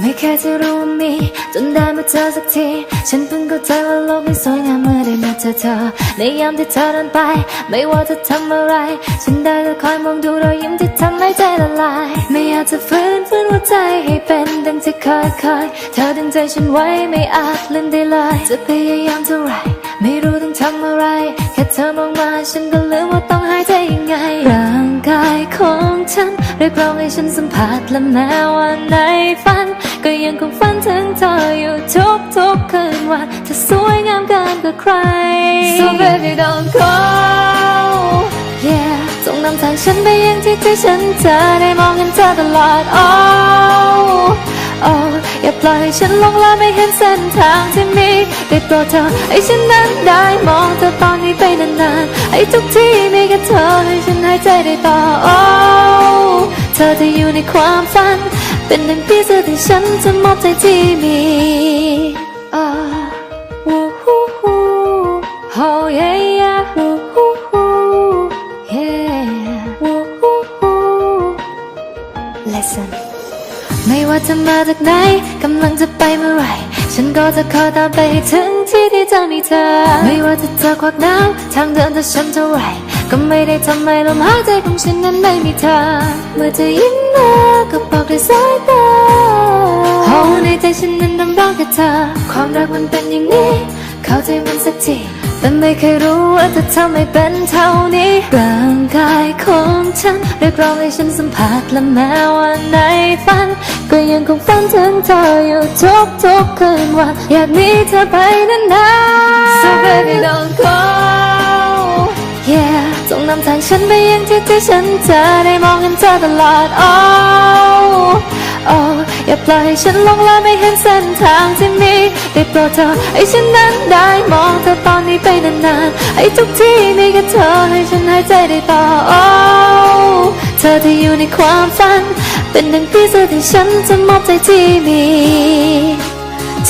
ไม่แค่จะรู้มีจนได้มาเจอสักที ฉันเพิ่งเข้าใจว่าโลกไม่สวยงามเมื่อได้มาเจอเธอ ในยามที่เธอเดินไป ไม่ว่าจะทำอะไร ฉันได้แต่คอยมองดูรอยยิ้มที่ทำให้ใจละลาย ไม่อยากจะฟื้นฟื้นหัวใจให้เป็นดังที่เคยเคยเธอดึงใจฉันไว้ไม่อาจลืมได้เลย จะพยายามเท่าไหรไม่รู้ต้องทำอะไร แค่เธอมองมาฉันก็ลืมว่าต้องหายใจยังไง รียกร้องให้ฉันสัมผัสและแม้ว่าในฝัน ก็ยังคงฝันถึงเธออยู่ทุกทุกๆคืนวันเธอสวยงามเกินกว่าใคร So baby don't go yeah จงนำทางฉันไปยังที่ที่ฉันจะได้มองเห็นเธอตลอด oh oh อย่าปล่อยให้ฉันหลงและไม่เห็นเส้นทางที่มีได้โปรดเธอให้ฉันนั้นได้มองเธอตอนนี้ไปนานๆให้ทุกที่มีแค่เธอให้ฉันหายใจได้ต่อ oh เธอที่อยู่ในความฝัน เป็นหนึ่งปีเสื้อที่ฉันจะมอบใจที่มี oh woo hoo hoo oh yeah yeah woo hoo hoo yeah woo hoo hoo listen ไม่ว่าจะมาจากไหนกำลังจะไปเมื่อไรฉันก็จะขอตามไปให้ถึงที่ที่จะมีเธอ ไม่ว่าจะเจอความหนาวทางเดินจะช้ำเท่าไร ก็ไม่ได้ทำให้ลมหายใจของฉันนั้นไม่มีเธอ เมื่อเธอยิ้มมาก็บอกด้วยสายตาโอ้ในใจฉันนั้นดำร้องกับเธอ ความรักมันเป็นอย่างนี้ เข้าใจมันสักทีแต่ไม่เคยรู้ว่าเธอทำให้เป็นเท่านี้ร่างกายของฉันเรียกร้องให้ฉันสัมผัสและแม้ว่าในฝัน ก็ยังคงฝันถึงเธออยู่ทุกทุกๆคืนวัน อยากมีเธอไปนานๆ So baby don't go yeah จงนำทางฉันไปยังที่ที่ฉันเจะได้มองเห็นเธอตลอด oh oh อย่าปล่อยให้ฉันลงและไม่เห็นเส้นทางที่มีได้โปรดเธอให้ฉันนั้นได้มองเธอตอนนี้ไปนานๆให้ทุกที่มีแค่เธอให้ฉันหายใจได้ต่อ oh เธอที่อยู่ในความฝัน เป็นดังปีเสื้อที่ฉันจะมอบใจที่มี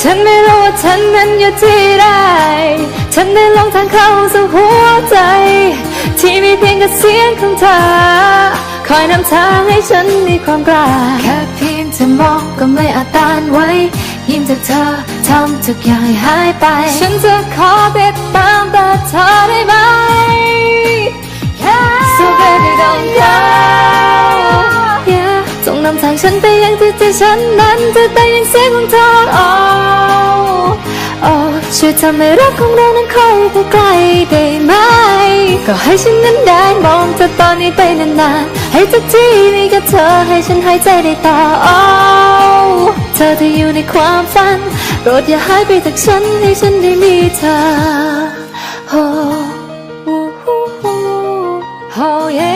ฉันไม่รู้ว่าฉันนั้นอยู่ที่ใดฉันได้ลงทางเข้าสู่หัวใจ เพียงแต่เสียงของเธอ คอยนำทางให้ฉันมีความกล้าแค่เพียงเธอมองก็ไม่อาจต้านไว้ ยิ้มจากเธอทำทุกอย่างให้หายไป ฉันจะขอติดตามแต่เธอได้ไหม So baby don't go yeah จงนำทางฉันไปยังที่ที่ฉันนั้นจะได้ยินเสียงของเธอ oh oh ช่วยทำให้รักของเรานั้นค่อยไปไกลได้ไหม ก็ให้ฉันนั้นได้มองเธอตอนนี้ไปนานๆ ให้ทุกที่มีกับเธอให้ฉันหายใจได้ต่อโอ้เธอที่อยู่ในความฝันโปรดอย่าหายไปจากฉันให้ฉันได้มีเธอ oh, oh, oh, oh, yeah.